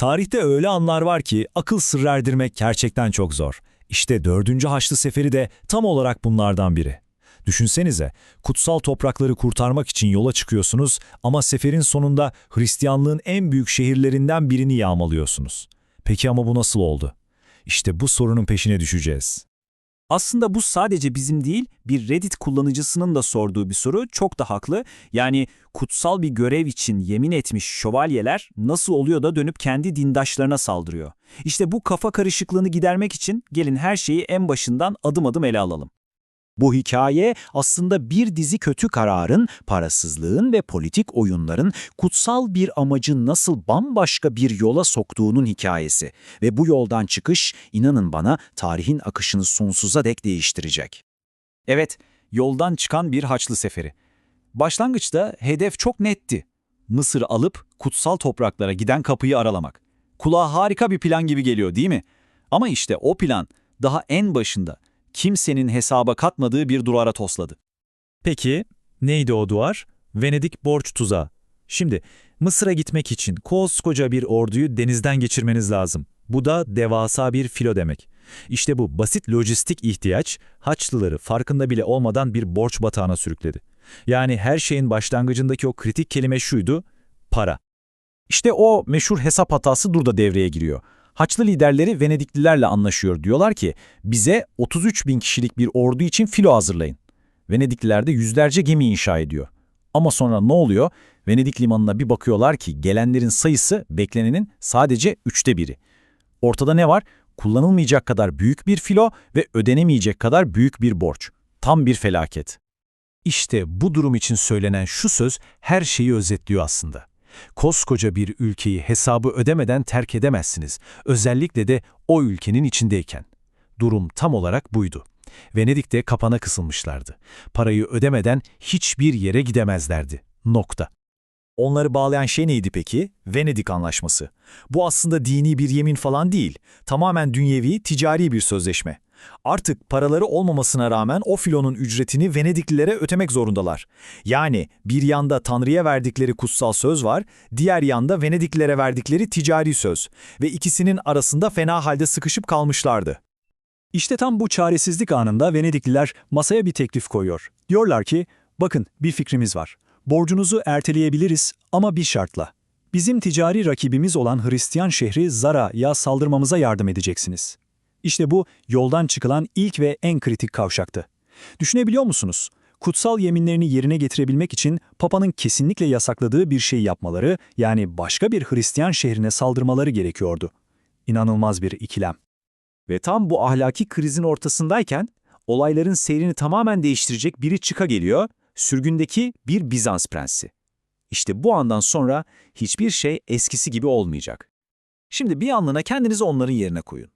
Tarihte öyle anlar var ki akıl sır erdirmek gerçekten çok zor. İşte 4. Haçlı Seferi de tam olarak bunlardan biri. Düşünsenize, kutsal toprakları kurtarmak için yola çıkıyorsunuz ama seferin sonunda Hristiyanlığın en büyük şehirlerinden birini yağmalıyorsunuz. Peki ama bu nasıl oldu? İşte bu sorunun peşine düşeceğiz. Aslında bu sadece bizim değil, bir Reddit kullanıcısının da sorduğu bir soru çok da haklı. Yani kutsal bir görev için yemin etmiş şövalyeler nasıl oluyor da dönüp kendi dindaşlarına saldırıyor? İşte bu kafa karışıklığını gidermek için gelin her şeyi en başından adım adım ele alalım. Bu hikaye aslında bir dizi kötü kararın, parasızlığın ve politik oyunların kutsal bir amacı nasıl bambaşka bir yola soktuğunun hikayesi. Ve bu yoldan çıkış, inanın bana, tarihin akışını sonsuza dek değiştirecek. Evet, yoldan çıkan bir Haçlı Seferi. Başlangıçta hedef çok netti. Mısır alıp kutsal topraklara giden kapıyı aralamak. Kulağa harika bir plan gibi geliyor değil mi? Ama işte o plan daha en başında kimsenin hesaba katmadığı bir duvara tosladı. Peki, neydi o duvar? Venedik borç tuzağı. Şimdi, Mısır'a gitmek için koskoca bir orduyu denizden geçirmeniz lazım. Bu da devasa bir filo demek. İşte bu basit lojistik ihtiyaç, Haçlıları farkında bile olmadan bir borç batağına sürükledi. Yani her şeyin başlangıcındaki o kritik kelime şuydu, para. İşte o meşhur hesap hatası burada devreye giriyor. Haçlı liderleri Venediklilerle anlaşıyor. Diyorlar ki bize 33 bin kişilik bir ordu için filo hazırlayın. Venedikliler de yüzlerce gemi inşa ediyor. Ama sonra ne oluyor? Venedik limanına bir bakıyorlar ki gelenlerin sayısı beklenenin sadece üçte biri. Ortada ne var? Kullanılmayacak kadar büyük bir filo ve ödenemeyecek kadar büyük bir borç. Tam bir felaket. İşte bu durum için söylenen şu söz her şeyi özetliyor aslında. Koskoca bir ülkeyi hesabı ödemeden terk edemezsiniz, özellikle de o ülkenin içindeyken. Durum tam olarak buydu. Venedik'te kapana kısılmışlardı. Parayı ödemeden hiçbir yere gidemezlerdi. Nokta. Onları bağlayan şey neydi peki? Venedik Anlaşması. Bu aslında dini bir yemin falan değil, tamamen dünyevi, ticari bir sözleşme. Artık paraları olmamasına rağmen o filonun ücretini Venediklilere ötemek zorundalar. Yani bir yanda Tanrı'ya verdikleri kutsal söz var, diğer yanda Venediklilere verdikleri ticari söz ve ikisinin arasında fena halde sıkışıp kalmışlardı. İşte tam bu çaresizlik anında Venedikliler masaya bir teklif koyuyor. Diyorlar ki, bakın bir fikrimiz var. Borcunuzu erteleyebiliriz ama bir şartla. Bizim ticari rakibimiz olan Hristiyan şehri Zara'ya saldırmamıza yardım edeceksiniz. İşte bu yoldan çıkılan ilk ve en kritik kavşaktı. Düşünebiliyor musunuz? Kutsal yeminlerini yerine getirebilmek için Papa'nın kesinlikle yasakladığı bir şey yapmaları, yani başka bir Hristiyan şehrine saldırmaları gerekiyordu. İnanılmaz bir ikilem. Ve tam bu ahlaki krizin ortasındayken olayların seyrini tamamen değiştirecek biri çıka geliyor, sürgündeki bir Bizans prensi. İşte bu andan sonra hiçbir şey eskisi gibi olmayacak. Şimdi bir anlığına kendinizi onların yerine koyun.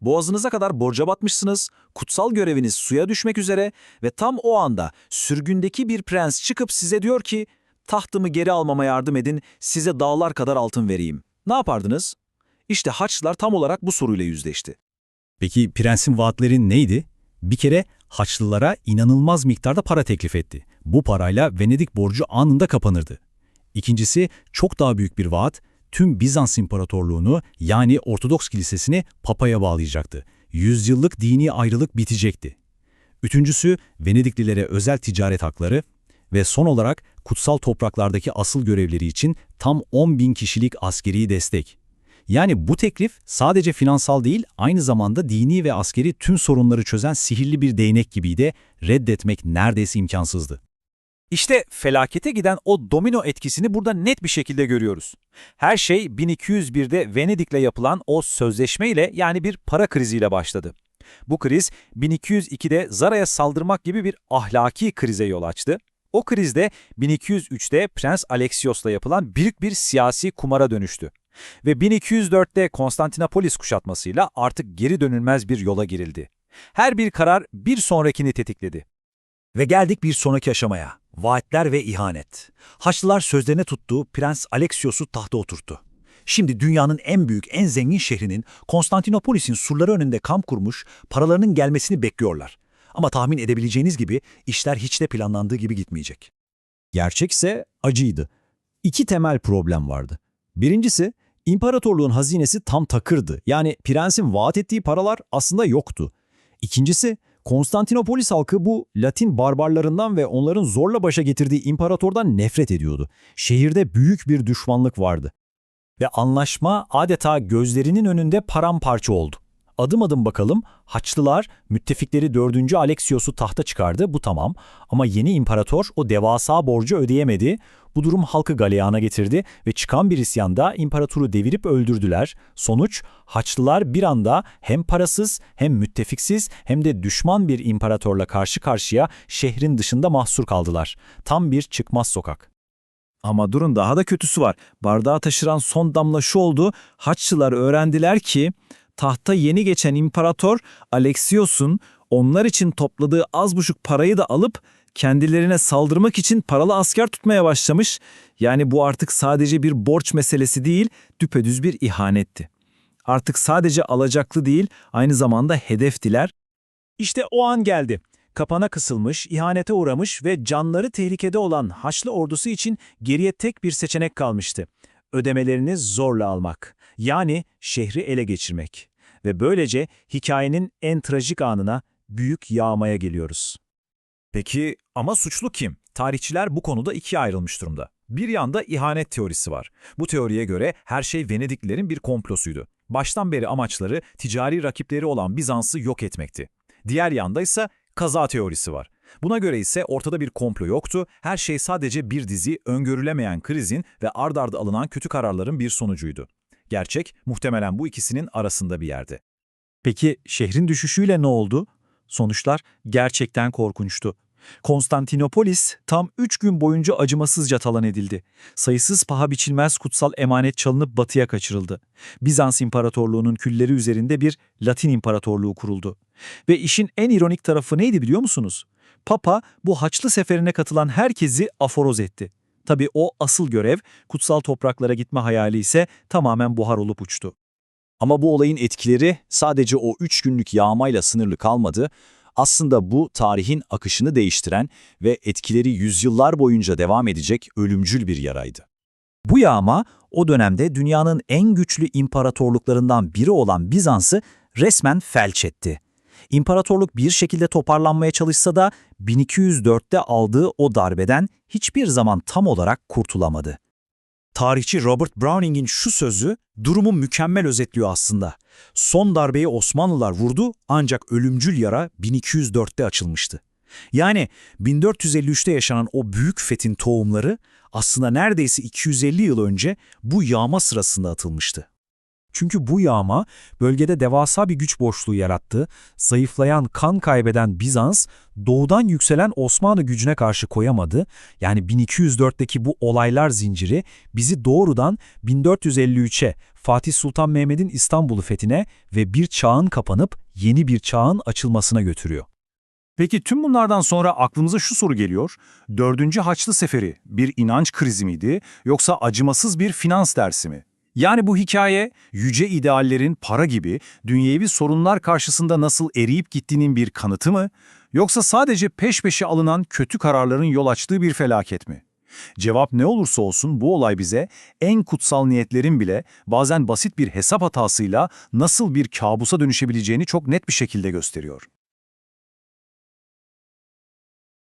Boğazınıza kadar borca batmışsınız, kutsal göreviniz suya düşmek üzere ve tam o anda sürgündeki bir prens çıkıp size diyor ki, tahtımı geri almama yardım edin, size dağlar kadar altın vereyim. Ne yapardınız? İşte Haçlılar tam olarak bu soruyla yüzleşti. Peki prensin vaatleri neydi? Bir kere Haçlılara inanılmaz miktarda para teklif etti. Bu parayla Venedik borcu anında kapanırdı. İkincisi çok daha büyük bir vaat, tüm Bizans İmparatorluğunu yani Ortodoks Kilisesini Papa'ya bağlayacaktı. Yüzyıllık dini ayrılık bitecekti. Üçüncüsü Venediklilere özel ticaret hakları ve son olarak kutsal topraklardaki asıl görevleri için tam 10 bin kişilik askeri destek. Yani bu teklif sadece finansal değil, aynı zamanda dini ve askeri tüm sorunları çözen sihirli bir değnek gibiydi, reddetmek neredeyse imkansızdı. İşte felakete giden o domino etkisini burada net bir şekilde görüyoruz. Her şey 1201'de Venedik'le yapılan o sözleşmeyle yani bir para kriziyle başladı. Bu kriz 1202'de Zara'ya saldırmak gibi bir ahlaki krize yol açtı. O krizde 1203'te Prens Alexios'la yapılan büyük bir siyasi kumara dönüştü. Ve 1204'te Konstantinopolis kuşatmasıyla artık geri dönülmez bir yola girildi. Her bir karar bir sonrakini tetikledi. Ve geldik bir sonraki aşamaya. Vaatler ve ihanet. Haçlılar sözlerine tuttuğu Prens Alexios'u tahta oturttu. Şimdi dünyanın en büyük, en zengin şehrinin Konstantinopolis'in surları önünde kamp kurmuş, paralarının gelmesini bekliyorlar. Ama tahmin edebileceğiniz gibi işler hiç de planlandığı gibi gitmeyecek. Gerçekse acıydı. İki temel problem vardı. Birincisi, İmparatorluğun hazinesi tam takırdı. Yani prensin vaat ettiği paralar aslında yoktu. İkincisi, Konstantinopolis halkı bu Latin barbarlarından ve onların zorla başa getirdiği imparatordan nefret ediyordu. Şehirde büyük bir düşmanlık vardı. Ve anlaşma adeta gözlerinin önünde paramparça oldu. Adım adım bakalım, Haçlılar müttefikleri 4. Alexios'u tahta çıkardı, bu tamam. Ama yeni imparator o devasa borcu ödeyemedi. Bu durum halkı galeyana getirdi ve çıkan bir isyanda imparatoru devirip öldürdüler. Sonuç, Haçlılar bir anda hem parasız hem müttefiksiz hem de düşman bir imparatorla karşı karşıya şehrin dışında mahsur kaldılar. Tam bir çıkmaz sokak. Ama durun daha da kötüsü var. Bardağı taşıran son damla şu oldu. Haçlılar öğrendiler ki tahta yeni geçen imparator Alexios'un onlar için topladığı az buçuk parayı da alıp kendilerine saldırmak için paralı asker tutmaya başlamış. Yani bu artık sadece bir borç meselesi değil, düpedüz bir ihanetti. Artık sadece alacaklı değil, aynı zamanda hedeftiler. İşte o an geldi. Kapana kısılmış, ihanete uğramış ve canları tehlikede olan Haçlı ordusu için geriye tek bir seçenek kalmıştı. Ödemelerini zorla almak. Yani şehri ele geçirmek. Ve böylece hikayenin en trajik anına büyük yağmaya geliyoruz. Peki ama suçlu kim? Tarihçiler bu konuda ikiye ayrılmış durumda. Bir yanda ihanet teorisi var. Bu teoriye göre her şey Venediklilerin bir komplosuydu. Baştan beri amaçları ticari rakipleri olan Bizans'ı yok etmekti. Diğer yanda ise kaza teorisi var. Buna göre ise ortada bir komplo yoktu, her şey sadece bir dizi öngörülemeyen krizin ve ard arda alınan kötü kararların bir sonucuydu. Gerçek muhtemelen bu ikisinin arasında bir yerde. Peki şehrin düşüşüyle ne oldu? Sonuçlar gerçekten korkunçtu. Konstantinopolis tam 3 gün boyunca acımasızca talan edildi. Sayısız paha biçilmez kutsal emanet çalınıp batıya kaçırıldı. Bizans İmparatorluğu'nun külleri üzerinde bir Latin İmparatorluğu kuruldu. Ve işin en ironik tarafı neydi biliyor musunuz? Papa bu Haçlı seferine katılan herkesi aforoz etti. Tabii o asıl görev, kutsal topraklara gitme hayali ise tamamen buhar olup uçtu. Ama bu olayın etkileri sadece o üç günlük yağmayla sınırlı kalmadı. Aslında bu tarihin akışını değiştiren ve etkileri yüzyıllar boyunca devam edecek ölümcül bir yaraydı. Bu yağma o dönemde dünyanın en güçlü imparatorluklarından biri olan Bizans'ı resmen felç etti. İmparatorluk bir şekilde toparlanmaya çalışsa da 1204'te aldığı o darbeden hiçbir zaman tam olarak kurtulamadı. Tarihçi Robert Browning'in şu sözü durumu mükemmel özetliyor aslında. Son darbeyi Osmanlılar vurdu ancak ölümcül yara 1204'te açılmıştı. Yani 1453'te yaşanan o büyük fethin tohumları aslında neredeyse 250 yıl önce bu yağma sırasında atılmıştı. Çünkü bu yağma bölgede devasa bir güç boşluğu yarattı, zayıflayan, kan kaybeden Bizans, doğudan yükselen Osmanlı gücüne karşı koyamadı. Yani 1204'teki bu olaylar zinciri bizi doğrudan 1453'e, Fatih Sultan Mehmet'in İstanbul'u fethine ve bir çağın kapanıp yeni bir çağın açılmasına götürüyor. Peki tüm bunlardan sonra aklımıza şu soru geliyor. Dördüncü Haçlı Seferi bir inanç krizi miydi yoksa acımasız bir finans dersi mi? Yani bu hikaye yüce ideallerin para gibi dünyevi sorunlar karşısında nasıl eriyip gittiğinin bir kanıtı mı? Yoksa sadece peş peşe alınan kötü kararların yol açtığı bir felaket mi? Cevap ne olursa olsun bu olay bize en kutsal niyetlerin bile bazen basit bir hesap hatasıyla nasıl bir kabusa dönüşebileceğini çok net bir şekilde gösteriyor.